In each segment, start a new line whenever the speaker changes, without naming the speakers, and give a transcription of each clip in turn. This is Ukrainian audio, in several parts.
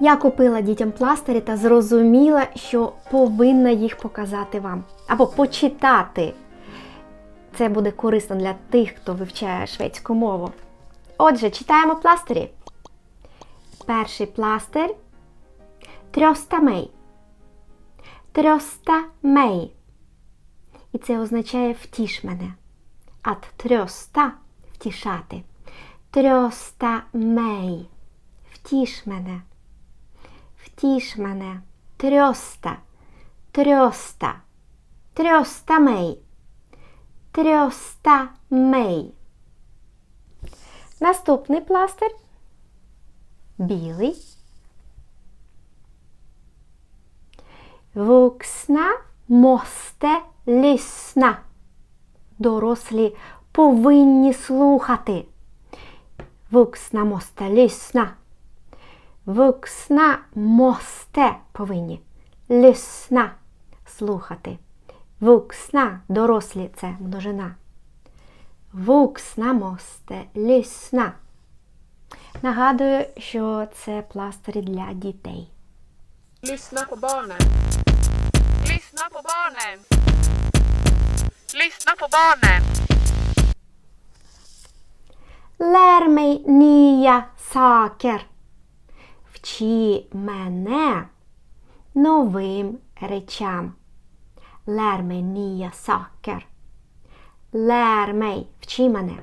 Я купила дітям пластирі та зрозуміла, що повинна їх показати вам або почитати. Це буде корисно для тих, хто вивчає шведську мову. Отже, читаємо пластирі. Перший пластир трьоста мей. Трьоста мей. І це означає втіш мене. At трьоста втішати. Трьоста мей. Втіш мене. Втіш мене. Трьоста. Трьоста. Трьоста мей. Трьоста мей. Наступний пластир. Білий. Vuxna måste lyssna. Дорослі повинні слухати. Vuxna måste lyssna. Vuxna måste повинні. Lyssna слухати. Vuxna дорослі це множина. Vuxna måste lyssna. Нагадую, що це пластирі для дітей.
Lyssna på barnen. Lyssna på barnen. Lyssna på barnen.
Lär mig nya saker. Вчи мене новим речам. Lär mig nya saker. Lär mig. Вчи мене.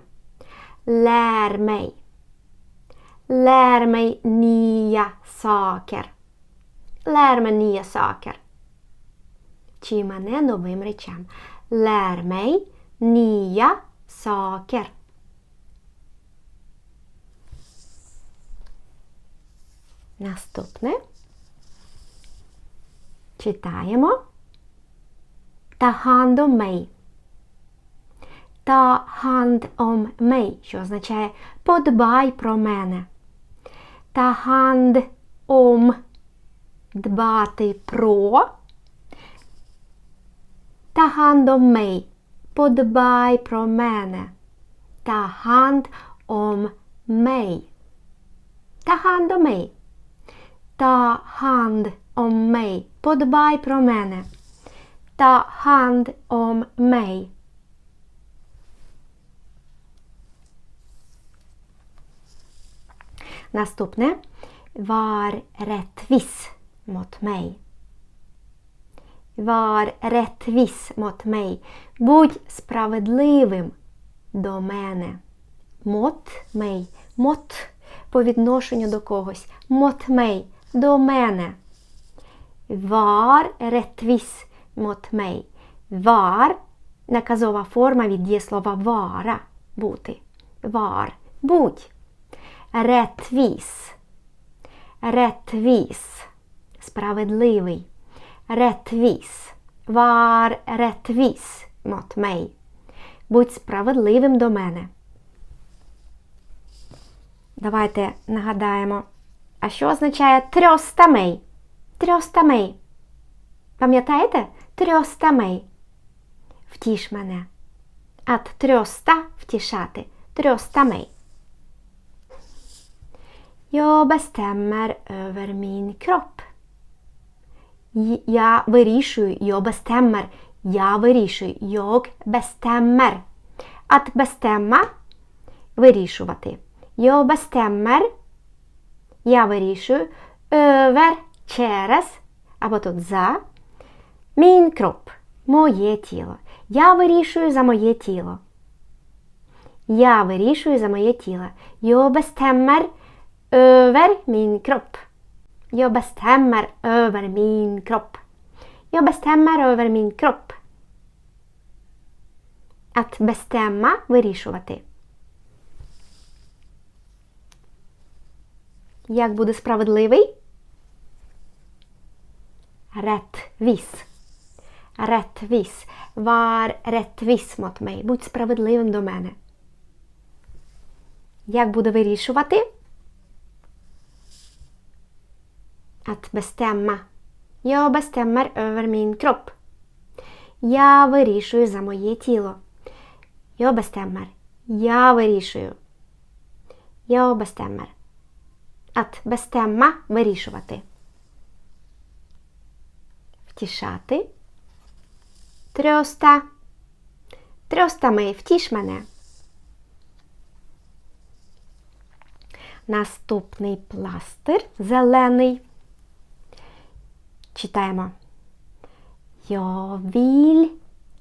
Lär mig. Lär mig nya saker. Lär mig nya saker. Вчи мене новим речам. Lär mig nya saker. Наступне. Читаємо. Ta hand om mig, що означає подбай про мене. Ta hand om дбати про. Hand om mig. Подбай про мене. Om mig. Ta hand om mig. Ta hand om mig. Подбай про мене. Ta hand om mig. Наступне. Var rättvis mot mig. Var rättvis mot mig. Будь справедливим до мене. Мот мей. Мот по відношенню до когось. Мот мей. До мене. Var rättvis mot mig. Var наказова форма від дієслова вара бути. Var. Будь. Rättvis. Rättvis. Справедливий. Rättvis. Var rättvis mot mig. Будь справедливим до мене. Давайте нагадаємо. А що означає трьоста мей? Трьоста мей. Пам'ятаєте? Трьоста мей. Втіш мене. At трьоста втішати. Трьоста мей. Jag bestämmer över min kropp. Я вирішую, jag bestämmer. Я вирішую, jag bestämmer. Att bestämma вирішувати. Jag bestämmer. Я вирішую. Över через або тут за Min kropp моє тіло. Я вирішую за моє тіло. Я вирішую за моє тіло. Jag bestämmer över min kropp. Jag bestämmer över min kropp. Jag bestämmer över min kropp. Att bestämma вирішувати. Як буде справедливий? Rättvis. Rättvis. Var rättvis mot mig. Будь справедливим до мене. Як буде вирішувати? Att bestämma. Jag bestämmer över min kropp. Я вирішую за моє тіло. Jag bestämmer. Я вирішую. Jag bestämmer. Att bestämma вирішувати. Втішати. Трьоста. Трьоста втіш мене. Наступний пластир зелений. Читаємо. Vill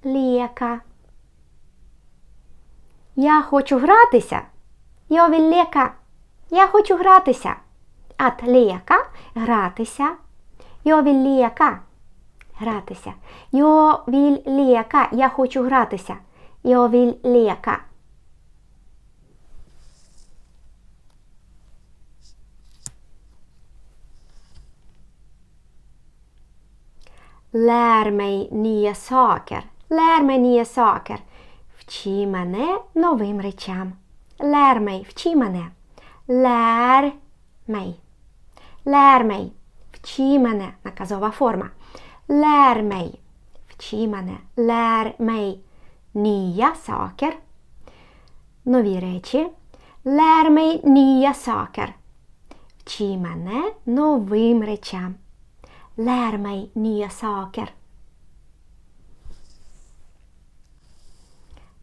leka. Я хочу гратися. Vill leka. Я хочу гратися. Leka – гратися. Vill leka. Гратися. Vill leka. Я хочу гратися. Jag vill leka. Lär mig nya saker. Lär. Вчи мене новим речам. Mig. Вчи мене. Mig. Mig. Вчи мене. Наказова форма. Mig. Вчи мене. Lär. Nya saker. Нові речі. Mig nya saker. Вчи мене новим речам. Lär nya saker.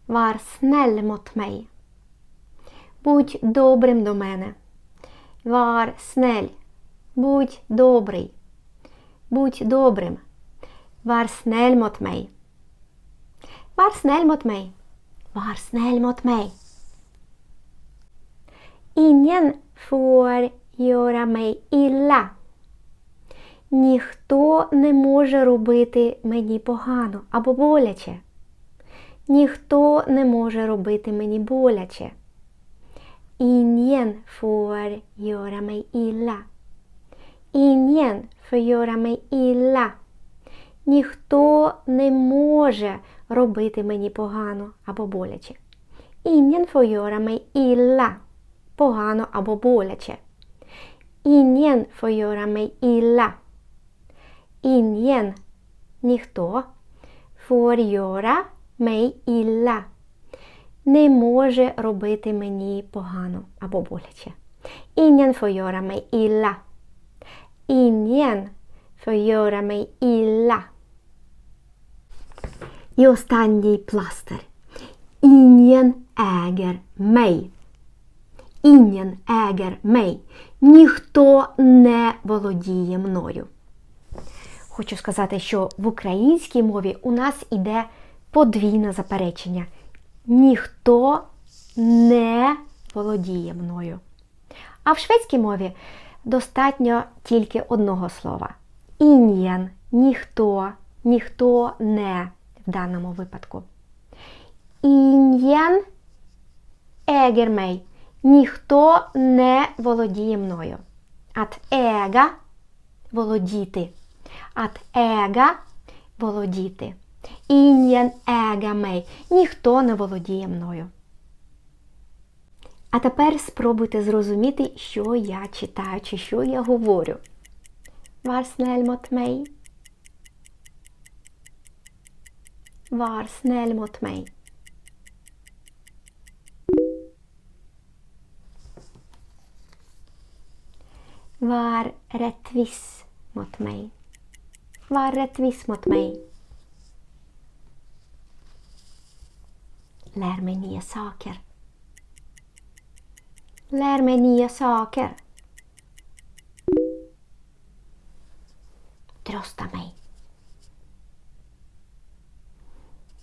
Var snäll mot mig. Будь добрим до мене. Var snäll. Будь добрий. Будь добрим. Var snäll mot mig. Var snäll mot. Ніхто не може робити мені погано або боляче. Ніхто не може робити мені боляче. Ingen får göra mig. Ingen får göra mig illa. Ніхто не може робити мені погано або боляче. Ingen får göra mig illa. Погано або боляче. Ingen får göra mig illa. Ingen, ніхто, får göra mig illa. Не може робити мені погано або боляче. Ingen får göra mig illa. Ingen får göra mig illa. І останній пластир. Ingen äger mig. Ingen äger mig. Ніхто не володіє мною. Хочу сказати, що в українській мові у нас іде подвійне заперечення. Ніхто не володіє мною. А в шведській мові достатньо тільки одного слова. Ін'єн, ніхто, ніхто не в даному випадку. Ін'єн mig. Ніхто не володіє мною. Att äga – володіти. Att äga – володіти. Äger mig. Ніхто не володіє мною. А тепер спробуйте зрозуміти, що я читаю чи що я говорю. Mig. Var rättvis mot mig. Var rättvis mot mig. Lär mig nya saker. Lär mig nya saker. Trösta mig.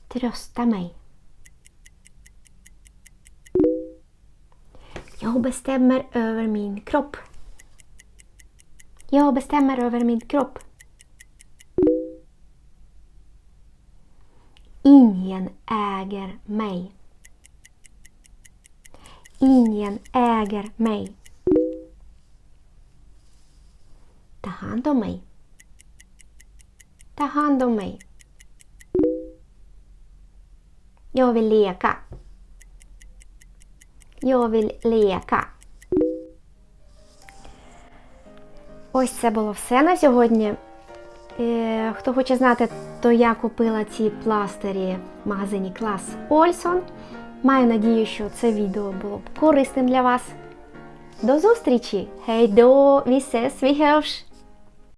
Trösta mig. Jag bestämmer över min kropp. Jag bestämmer över min kropp. Ingen äger mig. Ingen äger mig. Ta hand om mig. Ta hand om mig. Jag vill leka. Jag vill leka. Ось це було все на сьогодні. Е, Хто хоче знати, то я купила ці пластирі в магазині Клас Ольсон. Маю надію, що це відео було б корисним для вас. До зустрічі! Ses, vi hörs!